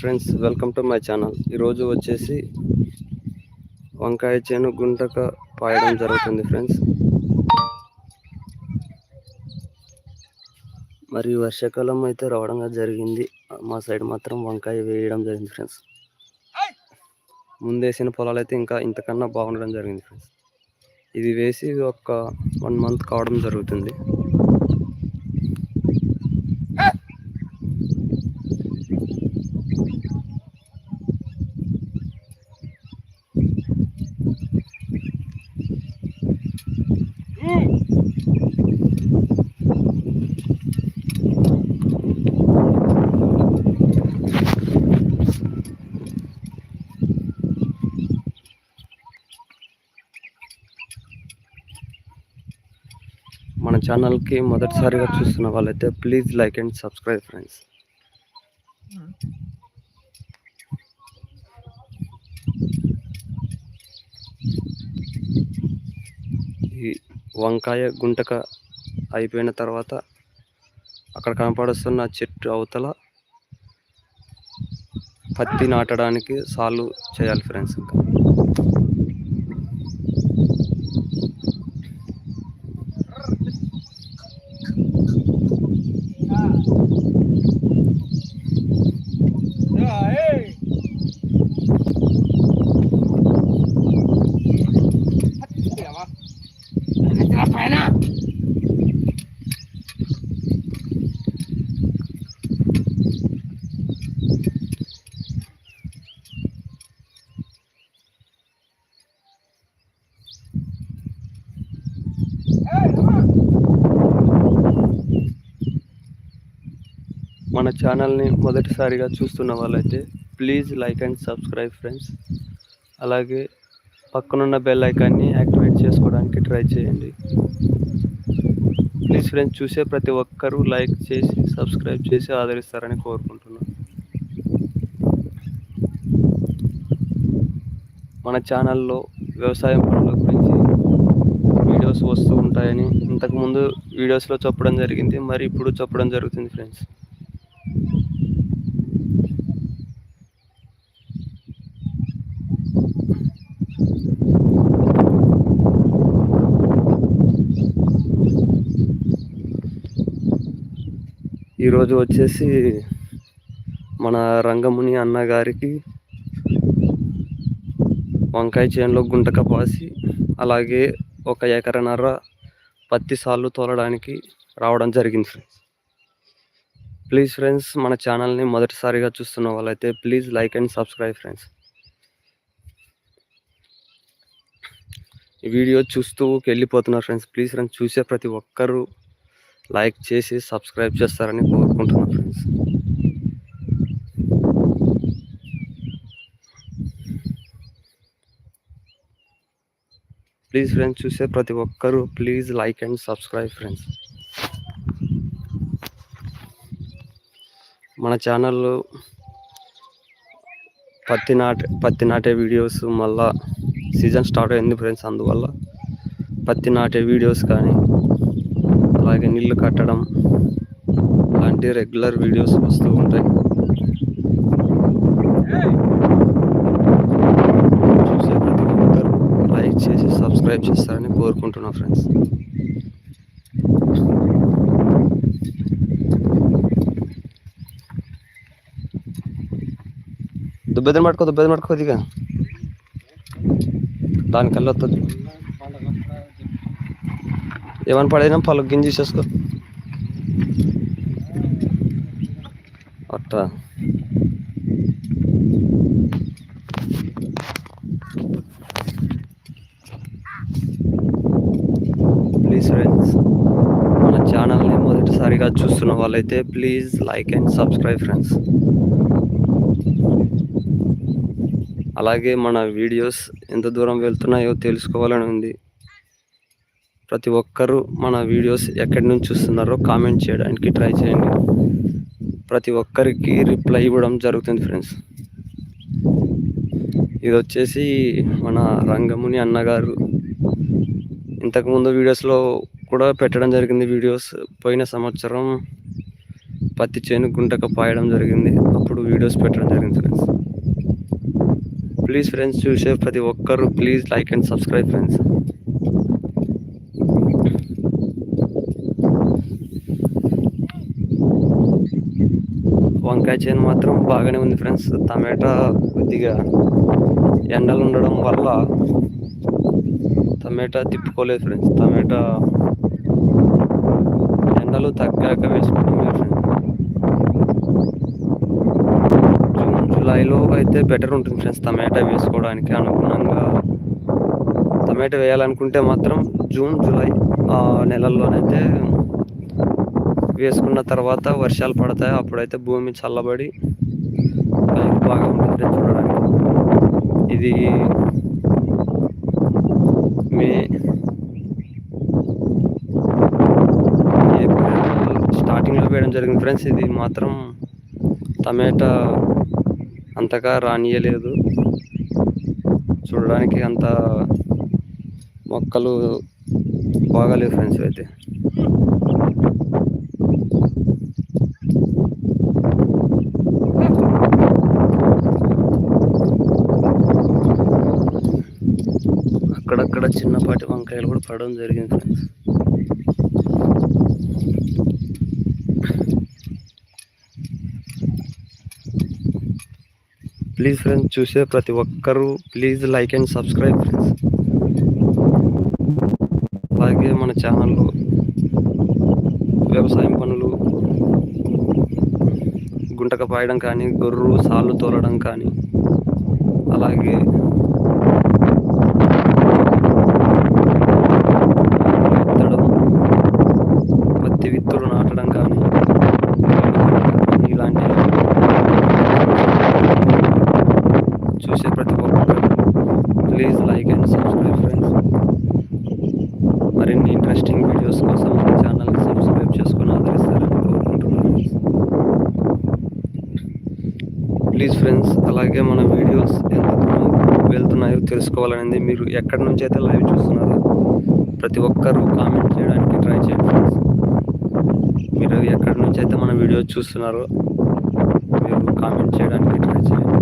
Friends welcome to my channel ఈరోజు వచ్చేసి వంకాయ చేను గుంటక పాయడం జరుగుతుంది ఫ్రెండ్స్ మరి వర్షాకాలం అయితే రావడంగా జరిగింది. మా సైడ్ మాత్రం వంకాయ వేయడం జరిగింది ఫ్రెండ్స్ ముందేసిన పొలాలు అయితే ఇంకా ఇంతకన్నా బాగుండడం జరిగింది ఫ్రెండ్స్ ఇది వేసి ఒక వన్ మంత్ కావడం జరుగుతుంది. ఛానల్కి మొదటిసారిగా చూస్తున్న వాళ్ళైతే please like and subscribe friends. ఈ వంకాయ గుంటక అయిపోయిన తర్వాత అక్కడ కనపడుస్తున్న చెట్టు అవతల పత్తి నాటడానికి సాల్వ్ చేయాలి ఫ్రెండ్స్ ఇంకా. మన ఛానల్ని మొదటిసారిగా చూస్తున్న వాళ్ళైతే please like and subscribe friends. అలాగే పక్కనున్న బెల్ ఐకాన్ని యాక్టివేట్ చేసుకోవడానికి ట్రై చేయండి. ప్లీజ్ ఫ్రెండ్స్ చూసే ప్రతి ఒక్కరూ లైక్ చేసి సబ్స్క్రైబ్ చేసి ఆదరిస్తారని కోరుకుంటున్నాను. మన ఛానల్లో వ్యవసాయం పనుల గురించి వీడియోస్ వస్తూ ఉంటాయని ఇంతకుముందు వీడియోస్లో చెప్పడం జరిగింది మరి ఇప్పుడు చెప్పడం జరుగుతుంది ఫ్రెండ్స్. ఈరోజు వచ్చేసి మన రంగముని అన్నగారికి వంకాయ చేనులో గుంటక పాసి అలాగే ఒక ఎకరన్నర పత్తి సాళ్ళు తోలడానికి రావడం జరిగింది ఫ్రెండ్స్ ప్లీజ్ ఫ్రెండ్స్ మన ఛానల్ని మొదటిసారిగా చూస్తున్న వాళ్ళైతే please like and subscribe friends ఈ వీడియో చూస్తూ వెళ్ళిపోతున్నారు ఫ్రెండ్స్ ప్లీజ్ ఫ్రెండ్స్ చూసే ప్రతి ఒక్కరూ లైక్ చేసి సబ్స్క్రైబ్ చేస్తారని కోరుకుంటున్నాను ఫ్రెండ్స్ ప్లీజ్ ఫ్రెండ్స్ చూసే ప్రతి ఒక్కరూ please like and subscribe friends మన ఛానల్లో పత్తి నాటే పత్తి నాటే వీడియోస్ మళ్ళా సీజన్ స్టార్ట్ అయింది ఫ్రెండ్స్. అందువల్ల పత్తి నాటే వీడియోస్ కానీ అలాగే నీళ్ళు కట్టడం అలాంటి రెగ్యులర్ వీడియోస్ వస్తూ ఉంటాయి. చూసే ప్రతి ఒక్కరు లైక్ చేసి సబ్స్క్రైబ్ చేస్తారని కోరుకుంటున్నా ఫ్రెండ్స్. దుబ్బెదలు పట్టుకో దుబ్బెదలు పట్టుకో ఇదిగా దానికల్లా వస్తుంది ఏమని పడేనా పలు గింజ తీసేసుకో అట్టా ప్లీజ్ ఫ్రెండ్స్ మన ఛానల్ని మొదటిసారిగా చూస్తున్న వాళ్ళైతే please like and subscribe friends అలాగే మన వీడియోస్ ఎంత దూరం వెళ్తున్నాయో తెలుసుకోవాలని ఉంది. ప్రతి ఒక్కరూ మన వీడియోస్ ఎక్కడి నుంచి చూస్తున్నారో కామెంట్ చేయడానికి ట్రై చేయండి. ప్రతి ఒక్కరికి రిప్లై ఇవ్వడం జరుగుతుంది ఫ్రెండ్స్. ఇది వచ్చేసి మన రంగముని అన్నగారు. ఇంతకుముందు వీడియోస్లో కూడా పెట్టడం జరిగింది వీడియోస్. పోయిన సంవత్సరం పత్తి చేను గుంటక పాయడం జరిగింది. అప్పుడు వీడియోస్ పెట్టడం జరిగింది ఫ్రెండ్స్. ప్లీజ్ ఫ్రెండ్స్ చూసే ప్రతి ఒక్కరు. Please like and subscribe friends వంకాయ చేను మాత్రం బాగానే ఉంది ఫ్రెండ్స్ టమాటా కొద్దిగా ఎండలు ఉండడం వల్ల టమాటా తిప్పుకోలేదు ఫ్రెండ్స్ టమాటా ఎండలు తగ్గాక వేసుకుంటాం ఫ్రెండ్స్ జూన్ జూలైలో అయితే బెటర్ ఉంటుంది ఫ్రెండ్స్ టమాటా వేసుకోవడానికి అనుగుణంగా టమాటా వేయాలనుకుంటే మాత్రం జూన్ జూలై ఆ నెలల్లోనైతే వేసుకున్న తర్వాత వర్షాలు పడతాయి. అప్పుడైతే భూమి చల్లబడి బాగా ఉంటుంది చూడడానికి. ఇది మే ఏప్రిల్ స్టార్టింగ్లో వేయడం జరిగింది ఫ్రెండ్స్ ఇది మాత్రం టమాటా అంతగా రానియలేదు. చూడడానికి అంత మొక్కలు బాగాలేవు ఫ్రెండ్స్ అయితే. అక్కడక్కడ చిన్నపాటి వంకాయలు కూడా పడడం జరిగింది ఫ్రెండ్స్. ప్లీజ్ ఫ్రెండ్స్ చూసే ప్రతి ఒక్కరూ please like and subscribe friends అలాగే మన ఛానల్లో వ్యవసాయం పనులు గుంటక పాయడం కానీ గొర్రు సాళ్ళు తోలడం కానీ అలాగే విత్తడం పత్తి విత్తులు నాటడం కానీ ఇలాంటి చూసే ప్రతి ఒక్కరు please like and subscribe friends మరిన్ని ఇంట్రెస్టింగ్ వీడియోస్ కోసం మన ఛానల్ని సబ్స్క్రైబ్ చేసుకొని ఆదరిస్తారని కోరుకుంటున్నాను ప్లీజ్ ఫ్రెండ్స్ అలాగే మన వీడియోస్ ఎంత దూరం వెళ్తున్నాయో తెలుసుకోవాలనేది మీరు ఎక్కడి నుంచి అయితే లైవ్ చూస్తున్నారో ప్రతి ఒక్కరూ కామెంట్ చేయడానికి ట్రై చేయండి ఫ్రెండ్స్. మీరు ఎక్కడి నుంచి అయితే మన వీడియో చూస్తున్నారో మీరు కామెంట్ చేయడానికి ట్రై చేయండి.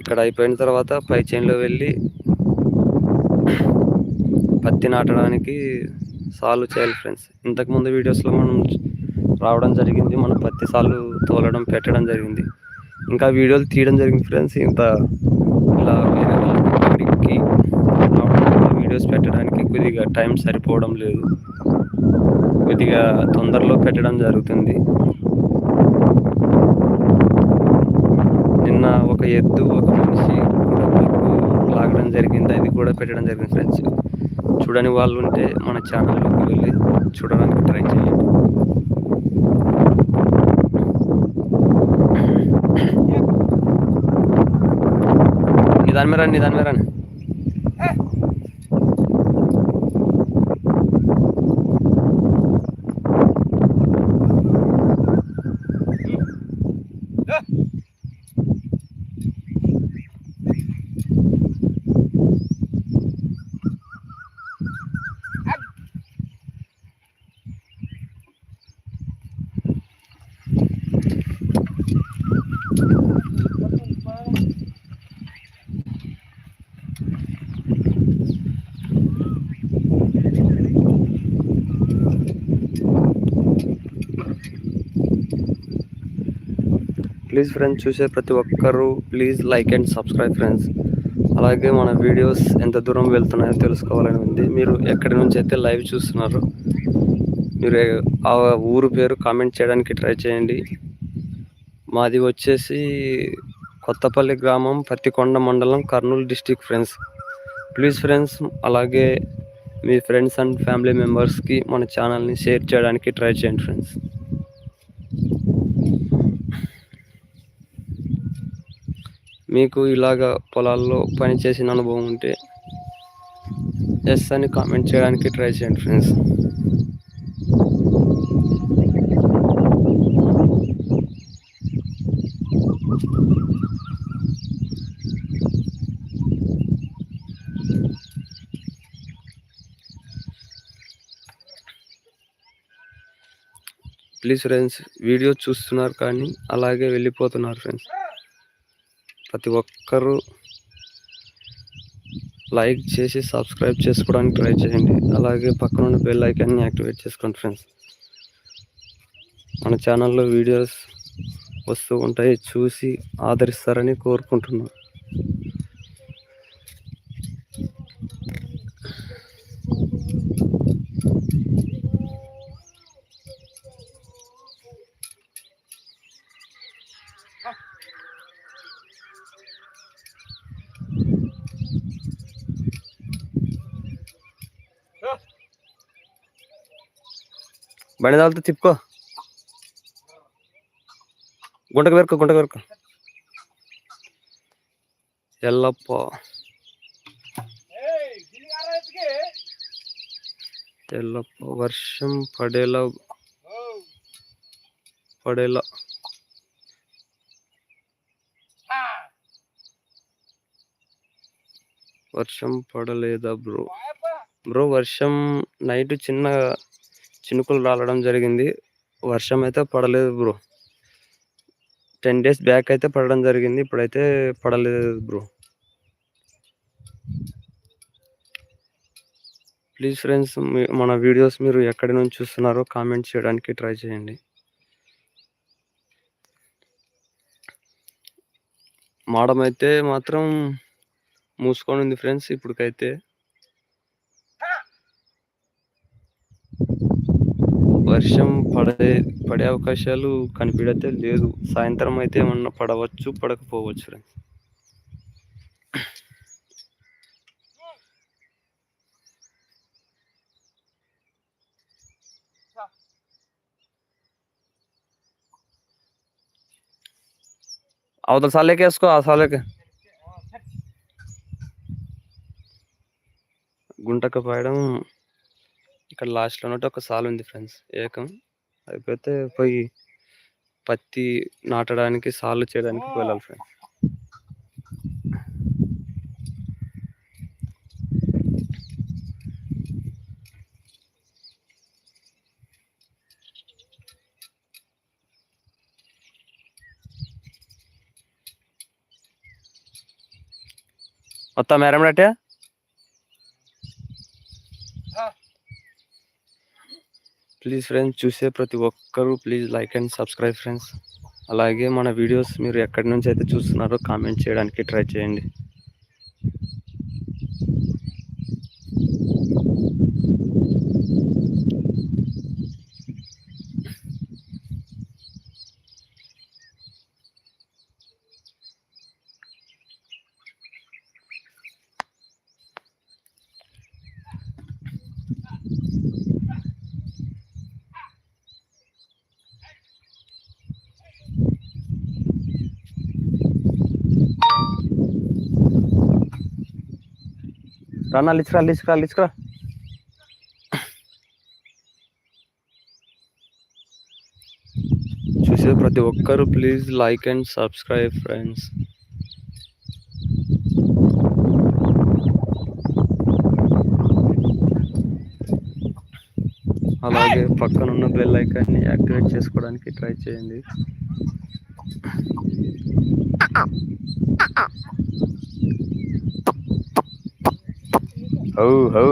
ఇక్కడ అయిపోయిన తర్వాత పై చైన్లో వెళ్ళి పత్తి నాటడానికి సాల్వ్ చేయాలి ఫ్రెండ్స్. ఇంతకుముందు వీడియోస్లో మనం రావడం జరిగింది మనం పత్తి సాల్వ్ తోలడం పెట్టడం జరిగింది. ఇంకా వీడియోలు తీయడం జరిగింది ఫ్రెండ్స్. ఇంత ఇలా వేరే వాళ్ళకి వీడియోస్ పెట్టడానికి కొద్దిగా టైం సరిపోవడం లేదు. కొద్దిగా తొందరలో పెట్టడం జరుగుతుంది. నిన్న ఒక ఎద్దు ఒక మనిషి లాగడం జరిగింది. అది కూడా పెట్టడం జరిగింది ఫ్రెండ్స్. చూడని వాళ్ళు ఉంటే మన ఛానల్లోకి వెళ్ళి చూడడానికి ట్రై చేయండి. నిదాని మీద రండి నిదాని మీద రండి ప్లీజ్ ఫ్రెండ్స్ చూసే ప్రతి ఒక్కరూ please like and subscribe friends అలాగే మన వీడియోస్ ఎంత దూరం వెళ్తున్నాయో తెలుసుకోవాలని ఉంది. మీరు ఎక్కడి నుంచి అయితే లైవ్ చూస్తున్నారు మీరు ఆ ఊరు పేరు కామెంట్ చేయడానికి ట్రై చేయండి. మాది వచ్చేసి కొత్తపల్లి గ్రామం పత్తికొండ మండలం Kurnool district friends please friends అలాగే మీ ఫ్రెండ్స్ అండ్ ఫ్యామిలీ మెంబర్స్కి మన ఛానల్ని షేర్ చేయడానికి ట్రై చేయండి ఫ్రెండ్స్ మీకు ఇలాగ పొలాల్లో పని చేసిన అనుభవం ఉంటే ఎస్ అని కామెంట్ చేయడానికి ట్రై చేయండి ఫ్రెండ్స్. ప్లీజ్ ఫ్రెండ్స్ వీడియో చూస్తున్నారు కానీ అలాగే వెళ్ళిపోతున్నారు ఫ్రెండ్స్. ప్రతి ఒక్కరూ లైక్ చేసి సబ్స్క్రైబ్ చేసుకోవడానికి ట్రై చేయండి. అలాగే పక్కన ఉన్న బెల్ ఐకాన్ని యాక్టివేట్ చేసుకోండి ఫ్రెండ్స్. మన ఛానల్లో వీడియోస్ వస్తూ ఉంటాయి. చూసి ఆదరిస్తారని కోరుకుంటున్నాను బండి తాగుతూ తిప్పుకో. గుంటకు పెరుకో గుంటకు పెరుకో. ఎల్లప్ప. ఎల్లప్ప వర్షం పడేలా పడేలా. వర్షం పడలేదా బ్రో? బ్రో వర్షం నైట్ చిన్న చినుకులు రాలడం జరిగింది. వర్షం అయితే పడలేదు బ్రో. టెన్ డేస్ బ్యాక్ అయితే పడడం జరిగింది. ఇప్పుడైతే పడలేదు బ్రో. ప్లీజ్ ఫ్రెండ్స్ మన వీడియోస్ మీరు ఎక్కడి నుంచి చూస్తున్నారో కామెంట్ చేయడానికి ట్రై చేయండి. మాడమైతే మాత్రం మూసుకొని ఉంది ఫ్రెండ్స్ ఇప్పటికైతే. వర్షం పడే పడే అవకాశాలు కనిపించతే లేదు. సాయంత్రం అయితే ఏమన్నా పడవచ్చు పడకపోవచ్చు ఫ్రెండ్స్ అవతల సాలేకి వేసుకో ఆ సాలేకి. గుంటక పాయడం ఇక్కడ లాస్ట్లో ఉన్నట్టు ఒక సాల్ ఉంది ఫ్రెండ్స్ ఏకం? అయిపోతే పోయి పత్తి నాటడానికి సాలు చేయడానికి వెళ్ళాలి ఫ్రెండ్స్ మొత్తం మేరం రట్టే ప్లీజ్ ఫ్రెండ్స్ చూసే ప్రతి ఒక్కరూ please like and subscribe friends అలాగే మన వీడియోస్ మీరు ఎక్కడి నుంచి అయితే చూస్తున్నారో కామెంట్ చేయడానికి ట్రై చేయండి. రన్నా లిచ్చురా లిచ్చురా లిచ్చురా చూసే ప్రతి ఒక్కరు please like and subscribe friends అలాగే పక్కన ఉన్న బెల్ ఐకాన్ని యాక్టివేట్ చేసుకోవడానికి ట్రై చేయండి. How how.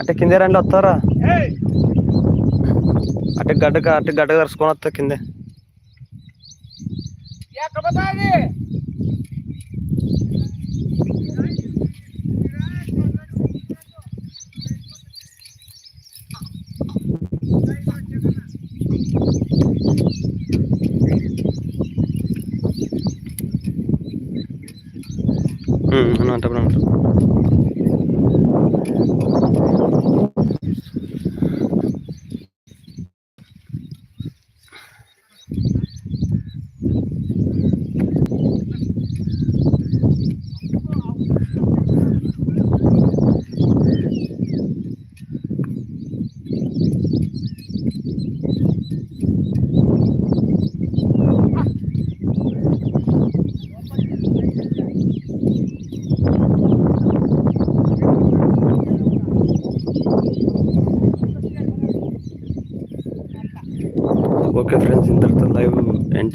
అంటే కిందే రండి వస్తారా? అటు గడ్డగా అటు గడ్డ కరుచుకొని వస్తా కిందే. అంటే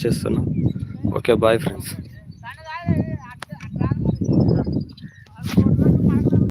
చేస్తున్నాం. Okay bye friends.